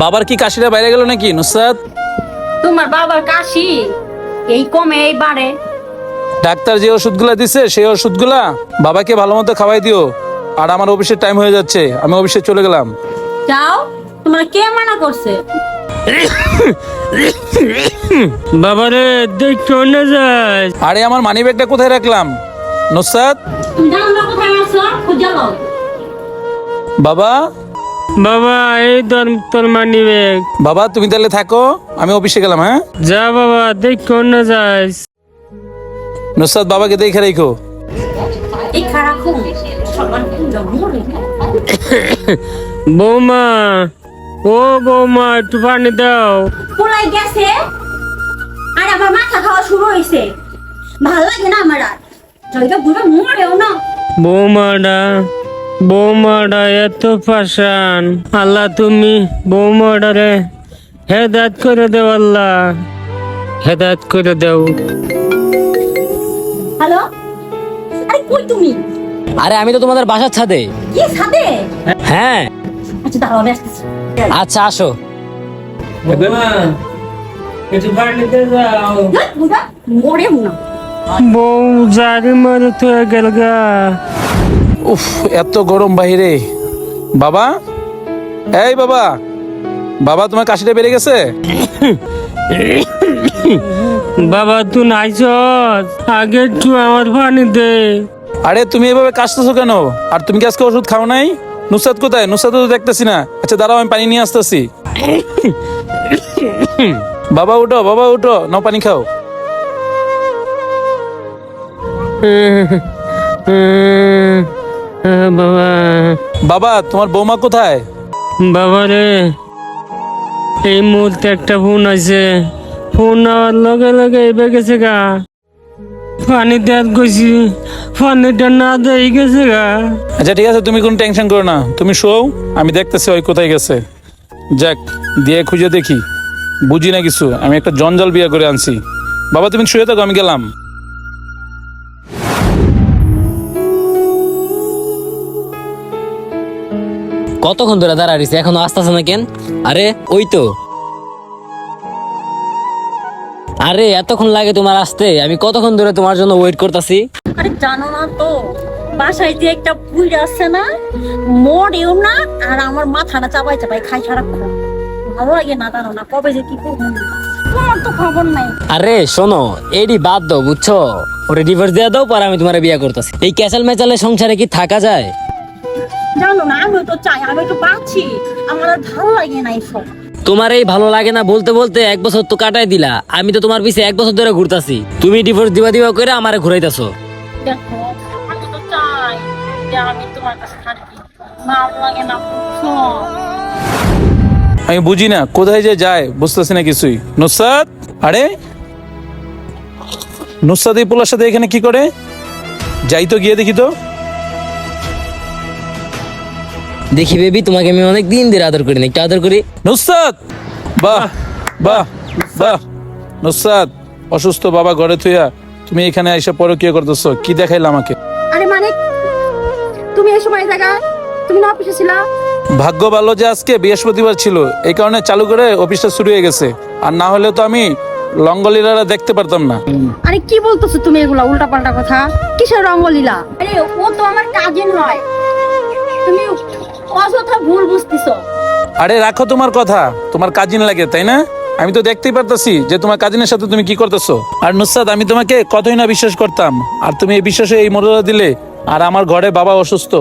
বাবার কি কাশিটা বাইরে গেল নাকি নুসরাত? তোমার বাবার কাশি? এই কমে এই বাড়ে। ডাক্তার যে ওষুধগুলা দিছে সেই ওষুধগুলা বাবাকে ভালো মতো খাওয়াই দিও। আর আমার অফিসের টাইম হয়ে যাচ্ছে আমি অফিসে চলে গেলাম। যাও তোমার কে মানা করছে? বাবারে দেখো না যাস আরে আমার মানি ব্যাগটা কোথায় রাখলাম? নুসরাত? তুমি জানো না কোথায় আছো খুঁজে বাবা? বাবা এই তোর তোর মানি ব্যাগ বাবা তুমি তাহলে থাকো আমি অফিসে গেলাম হ্যাঁ? যা বাবা দেখো না যাস। নুসরাত বাবাকে দেখে রেখো। বৌমা ও বৌমা একটু পানি দাও। পোলাই গেছে? আর আমার মাথা খাওয়া শুরু হয়েছে ভালো লাগে না আমার আর। জয়টা বুড়ো মরেও না। বৌমাটা বৌমাটা এত পাশান আল্লাহ তুমি বৌমাটারে হেদাত করে দেও আল্লাহ। হেদাত করে দেও। হ্যালো? আরে কই তুমি? আরে আমি তো তোমাদের বাসার ছাদে। কি ছাদে? হ্যাঁ। আচ্ছা দাঁড়াও আমি আসতেছি। আচ্ছা আসো। বউ জারি মারে তো গেল গা। উফ এত গরম বাইরে বাবা? এই বাবা বাবা তোমার কাশিটা বেড়ে গেছে? বাবা তুই নাইছ? আগে একটু আমার পানি দে। আরে তুমি এভাবে কাশতেছো কেন? আর তুমি কি আজকে ওষুধ খাও নাই? নুসরাত কোথায়? নুসরাত তো দেখতেছি না। আচ্ছা দাঁড়াও আমি পানি নিয়ে আসতেছি। বাবা উঠো বাবা উঠো। নাও পানি খাও। বাবা বাবা তোমার বৌমা কোথায়? বাবা রে এই মুহূর্তে একটা ফোন আছে ফোন নেওয়ার লগে লগে এবে গেছে গা। পানি দেওয়ার গেছি পানিটা না দেই গেছে গা। আচ্ছা ঠিক আছে তুমি কোনো টেনশন করো না। তুমি শোও আমি দেখতেছি ওই কোথায় গেছে। যাক দিয়ে খুঁজে দেখি। বুঝি না কিছু আমি একটা জঞ্জাল বিয়ে করে আনছি। বাবা তুমি শুয়ে থাকো আমি গেলাম। কতক্ষণ ধরে দাঁড়াইছে এখনও আসতেছে না কেন? আরে ওই তো। আরে এতক্ষণ লাগে তোমার আসতে? আমি কতক্ষণ ধরে তোমার জন্য ওয়েট করতেছি? আরে জানো না তো বাসায় যে একটা বুড়ি আছে না মরেও না আর আমার মাথাটা চাপাই চাপাই খাই সারাক্ষণ। ভালো লাগে না জানো না কবে যে কি করব? তোমার তো খবর নাই। আরে শোনো এডি বাদ দাও বুঝছ? ওরে ডিভোর্স দিয়ে দাও পর আমি তোমার বিয়ে করতেছি। এই ক্যাসাল মেচালের সংসারে কি থাকা যায়? জানো না আমিও তো চাই আমি তো পাচ্ছি আমার আর ভালো লাগে না এইসব তোমার এই ভালো লাগে না বলতে বলতে এক বছর তো কাটাই দিলা। আমি তো তোমার পিছে এক বছর ধরে ঘুরতাছি। তুমি ডিভোর্স দিবা দিবা করে আমারে ঘুরাইতাছো। দেখো আমি তো চাই যে আমি তোমার কাছে থাকি ভালো লাগে না আমি বুঝি না কোথায় যে যায় বুঝতেছি না কিছুই। নুসরাত আরে? নুসরাত এই পোলার সাথে এখানে কি করে? যাই তো গিয়ে দেখি তো। দেখি বেবি তোমাকে আমি অনেক দিন ধরে আদর করি না একটু আদর করি। নুসরাত! বাহ বাহ বাহ। নুসরাত অসুস্থ বাবা ঘরে থুইয়া তুমি এখানে এসে পরকিয়া করতেছো কি দেখাইলা আমাকে? আরে মানে তুমি এই সময় জায়গা তুমি না অফিসে ছিলা? ভাগ্য ভালো যে আজকে বৃহস্পতিবার ছিল এই কারণে চালু করে অফিসটা শুরু হয়ে গেছে। আর না হলে তো আমি লঙ্গলীলারা দেখতে পারতাম না। আরে কি বলতেছো তুমি এগুলা উল্টা পাল্টা কথা? কিসের রঙ্গলীলা? আরে ও তো আমার কাজিন হয় তুমি ভুল বুঝতেছো। আরে রাখো তোমার কথা। তোমার কাজিন লাগে, তাই না? আমি তো দেখতেই পারতাছি যে তোমার কাজিনের সাথে তুমি কি করতেছো। আর নুসরাত, আমি তোমাকে কতই না বিশ্বাস করতাম। আর তুমি এই বিশ্বাসে এই মর্যাদা দিলে, আর আমার ঘরে বাবা অসুস্থ।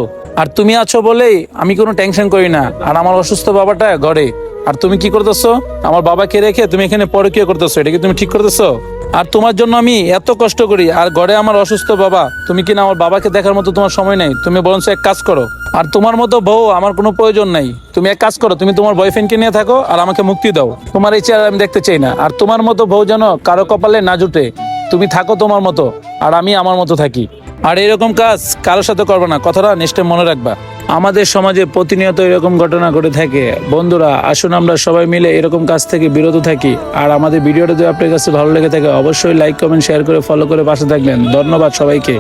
আর তুমি আছো বলেই আমি কোনো টেনশন করি না। আর আমার অসুস্থ বাবাটা ঘরে। আর তুমি কি করতেছো? আমার বাবাকে রেখে তুমি এখানে পরকীয় করতেছো, এটা কি তুমি ঠিক করতেছো? আর তোমার জন্য আমি এত কষ্ট করি। আর ঘরে আমার অসুস্থ বাবা, তুমি কিনা আমার বাবাকে দেখার মতো তোমার সময় নেই। তুমি বরঞ্চ এক কাজ করো। আর তোমার মতো বউ আমার কোনো প্রয়োজন নাই। তুমি এক কাজ করো, তুমি তোমার বয়ফ্রেন্ডকে নিয়ে থাকো আর আমাকে মুক্তি দাও। তোমার এই চেহারা আমি দেখতে চাই না। আর তোমার মতো বউ যেন কারও কপালে না জুটে, তুমি থাকো তোমার মতো। আর আমি আমার মতো থাকি। আর এরকম কাজ কারোর সাথে করবে না। কথাটা নিশ্চয় মনে রাখবা। আমাদের সমাজে প্রতিনিয়ত এরকম ঘটনা ঘটে থাকে। বন্ধুরা, আসুন আমরা সবাই মিলে এরকম কাজ থেকে বিরত থাকি। আর আমাদের ভিডিওটা যদি আপনার কাছে ভালো লেগে থাকে, অবশ্যই লাইক কমেন্ট শেয়ার করে ফলো করে পাশে থাকবেন। ধন্যবাদ সবাইকে।